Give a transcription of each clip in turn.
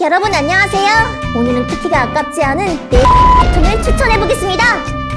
여러분 안녕하세요. 오늘은 쿠키가 아깝지 않은 내 웹툰을 추천해 보겠습니다.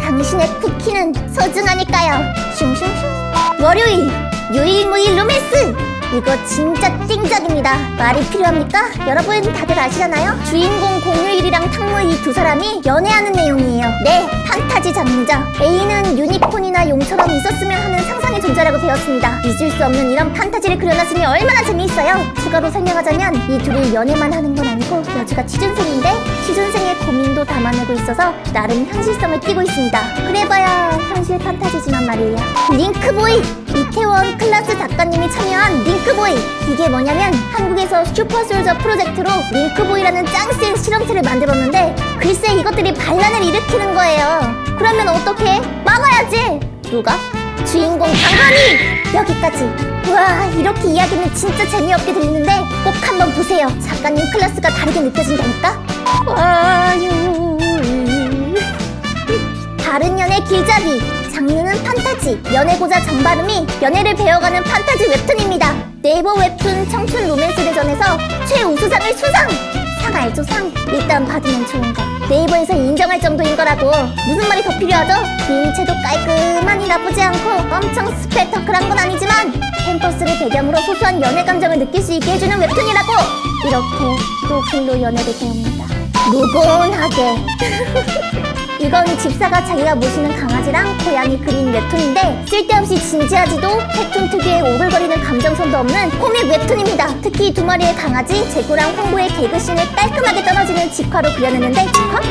당신의 쿠키는 소중하니까요. 슝슝슝. 월요일 유일무일 로맨스. 이거 진짜 띵작입니다. 말이 필요합니까? 여러분 다들 아시잖아요? 주인공 공유일이랑 탕무 이 두 사람이 연애하는 내용이에요. 네, 판타지 장르죠. A는 유니콘이나 용처럼 있었으면 하는 상상의 존재라고 배웠습니다. 잊을 수 없는 이런 판타지를 그려놨으니 얼마나 재미있어요. 추가로 설명하자면 이 둘이 연애만 하는 건 아니고 여주가 취준생인데 취준생의 고민도 담아내고 있어서 나름 현실성을 띠고 있습니다. 그래봐야 현실 판타지지만 말이에요. 링크보이! 이태원 클라스 작가님이 참여한 링크보이! 이게 뭐냐면 한국에서 슈퍼솔저 프로젝트로 링크보이라는 짱센 실험체를 만들었는데 글쎄 이것들이 반란을 일으키는 거예요. 그러면 어떻게? 막아야지! 누가? 주인공 강한이! 여기까지! 와 이렇게 이야기는 진짜 재미없게 들리는데 꼭 한번 보세요. 작가님 클래스가 다르게 느껴진다니까? 와요 다른 연애 길잡이 장르는 판타지 연애고자 정바름이 연애를 배워가는 판타지 웹툰입니다 네이버 웹툰 청춘 로맨스 대전에서 최우수상을 수상 상 알죠 상 일단 받으면 좋은 거 네이버에서 인정할 정도인 거라고. 무슨 말이 더 필요하죠? 그림체도 깔끔하니 나쁘지 않고 엄청 스펙터클한 건 아니지만 캠퍼스를 배경으로 소소한 연애 감정을 느낄 수 있게 해주는 웹툰이라고. 이렇게 또 글로 연애를 배웁니다. 무곤하게. 이건 집사가 자기가 모시는 강아지랑 고양이 그린 웹툰인데 쓸데없이 진지하지도 웹툰 특유의 오글거리는 감정선도 없는 코믹 웹툰입니다. 특히 이두 마리의 강아지 제고랑 홍보의 개그씬을 깔끔하게 떨어지는 직화로 그려냈는데 직화?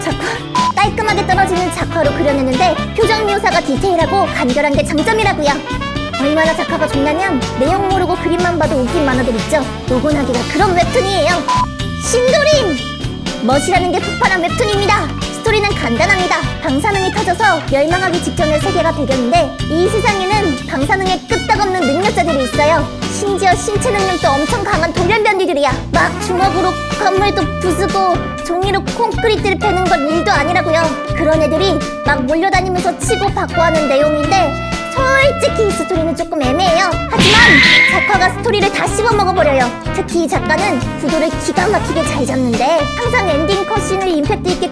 작화? 깔끔하게 떨어지는 작화로 그려냈는데 표정 묘사가 디테일하고 간결한 게 장점이라고요. 얼마나 작화가 좋냐면 내용 모르고 그림만 봐도 웃긴 만화들 있죠. 노곤하기가 그런 웹툰이에요. 신도림! 멋이라는 게 폭발한 웹툰입니다. 스토리는 간단합니다. 방사능이 터져서 멸망하기 직전의 세계가 배경인데 이 세상에는 방사능에 끄떡없는 능력자들이 있어요. 심지어 신체 능력도 엄청 강한 돌연변이들이야. 막 주먹으로 건물도 부수고 종이로 콘크리트를 패는 건 일도 아니라고요. 그런 애들이 막 몰려다니면서 치고 받고 하는 내용인데 솔직히 이 스토리는 조금 애매해요. 하지만 작가가 스토리를 다 씹어 먹어버려요. 특히 이 작가는 구도를 기가 막히게 잘 잡는데 항상 엔딩 컷신을 임팩트 있게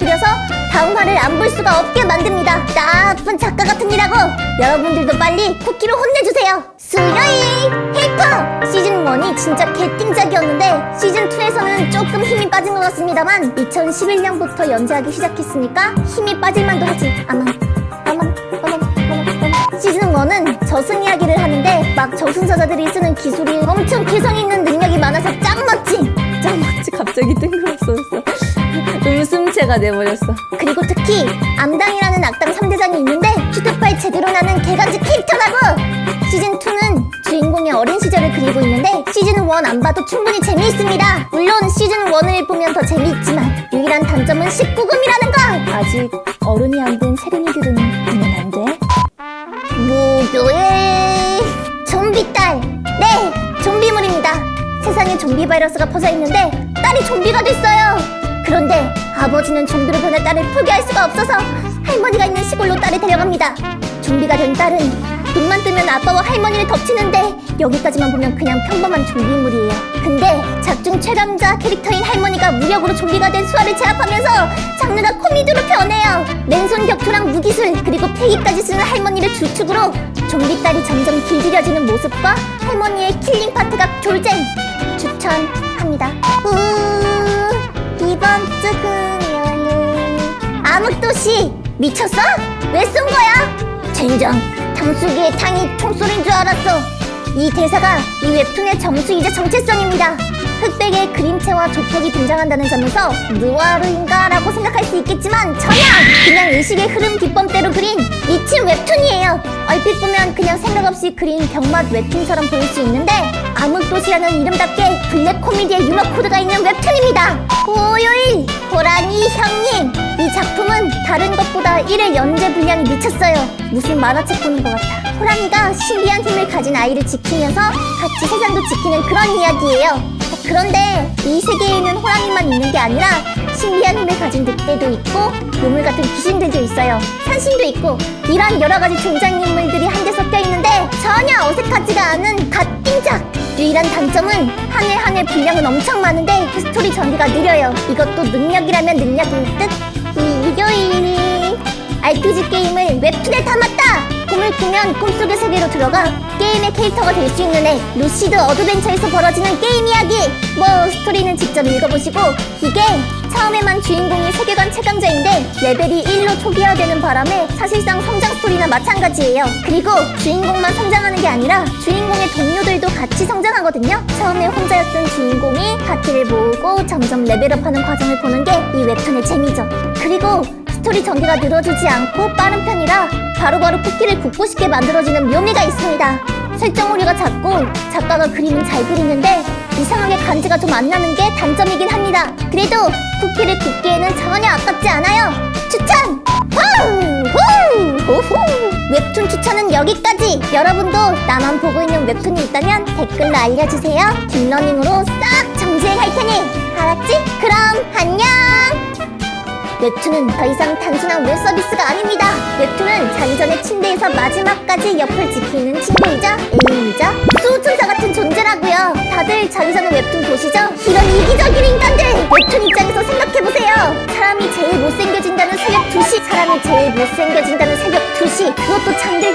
다음 화를 안 볼 수가 없게 만듭니다. 나쁜 작가 같으니라고 여러분들도 빨리 쿠키로 혼내주세요. 수요일 힐퍼 시즌 1이 진짜 개띵작이었는데 시즌 2에서는 조금 힘이 빠진 것 같습니다만 2011년부터 연재하기 시작했으니까 힘이 빠질만도 하지. 아만 아만 아만 시즌 1은 저승 이야기를 하는데 막 저승사자들이 쓰는 기술이 엄청 개성 있는 능 웃음체가 돼버렸어 그리고 특히 암당이라는 악당 3대장이 있는데 큐트파이 제대로 나는 개간지 캐릭터라고! 시즌2는 주인공의 어린 시절을 그리고 있는데 시즌1 안 봐도 충분히 재미있습니다. 물론 시즌1을 보면 더 재미있지만 유일한 단점은 19금이라는 거! 아직 어른이 안 된 세린이들은 보면 안 돼? 무교의 좀비 딸! 네! 좀비물입니다. 세상에 좀비 바이러스가 퍼져 있는데 딸이 좀비가 됐어요. 그런데 아버지는 좀비로 변할 딸을 포기할 수가 없어서 할머니가 있는 시골로 딸을 데려갑니다. 좀비가 된 딸은 눈만 뜨면 아빠와 할머니를 덮치는데 여기까지만 보면 그냥 평범한 좀비물이에요. 근데 작중 최강자 캐릭터인 할머니가 무력으로 좀비가 된 수아를 제압하면서 장르가 코미디로 변해요. 맨손 격투랑 무기술 그리고 패기까지 쓰는 할머니를 주축으로 좀비 딸이 점점 길들여지는 모습과 할머니의 킬링 파트가 졸잼 추천합니다. 암흑도시. 미쳤어? 왜 쏜 거야? 젠장 탕수기에 탕이 총소리인 줄 알았어. 이 대사가 이 웹툰의 정수이자 정체성입니다. 흑백의 그림체와 조폭이 등장한다는 점에서 느와르인가 라고 생각할 수 있겠지만 전혀! 그냥 의식의 흐름 기법대로 그린 미친 웹툰이에요. 얼핏 보면 그냥 생각 없이 그린 병맛 웹툰처럼 보일 수 있는데 암흑도시라는 이름답게 블랙 코미디의 유머 코드가 있는 웹툰입니다. 고요일 호랑이 형님. 이 작품은 다른 것보다 1회 연재 분량이 미쳤어요. 무슨 만화책 보는 것 같아. 호랑이가 신비한 힘을 가진 아이를 지키면서 같이 세상도 지키는 그런 이야기예요. 그런데 이 세계에는 호랑이만 있는 게 아니라 신비한 힘을 가진 늑대도 있고 요물 같은 귀신들도 있어요. 산신도 있고 이런 여러 가지 등장인물들이 한 데 섞여 있는데 전혀 어색하지가 않은 갓띵작 유일한 단점은 한 해 한 해 분량은 엄청 많은데 스토리 전개가 느려요. 이것도 능력이라면 능력일 듯. 이 일요일이 RPG 게임을 웹툰에 담았다. 꿈을 꾸면 꿈속의 세계로 들어가 게임의 캐릭터가 될 수 있는 애 루시드 어드벤처에서 벌어지는 게임 이야기. 뭐 스토리는 직접 읽어보시고 이게 처음에만 주인공이 세계관 최강자인데 레벨이 1로 초기화되는 바람에 사실상 성장 스토리나 마찬가지예요. 그리고 주인공만 성장하는 게 아니라 주인공의 동료들도 같이 성장하거든요. 처음에 혼자였던 주인공이 파티를 모으고 점점 레벨업하는 과정을 보는 게 이 웹툰의 재미죠. 그리고 스토리 전개가 늘어지지 않고 빠른 편이라 바로바로 쿠키를 굽고 싶게 만들어지는 묘미가 있습니다. 설정 오류가 작고 작가가 그림은 잘 그리는데 이상하게 간지가 좀 안 나는 게 단점이긴 합니다. 그래도 쿠키를 굽기에는 전혀 아깝지 않아요. 추천! 후! 후! 후! 웹툰 추천은 여기까지! 여러분도 나만 보고 있는 웹툰이 있다면 댓글로 알려주세요. 딥러닝으로 싹 정주행할 테니 알았지? 그럼 안녕! 웹툰은 더 이상 단순한 웹 서비스가 아닙니다. 웹툰은 전에 침대에서 마지막까지 옆을 지키는 친구이자 애인이자 수호천사 같은 존재라고요. 다들 자기 전에 웹툰 보시죠? 이런 이기적인 인간들! 웹툰 입장에서 생각해보세요. 사람이 제일 못생겨진다는 새벽 2시, 사람이 제일 못생겨진다는 새벽 2시, 그것도 잠들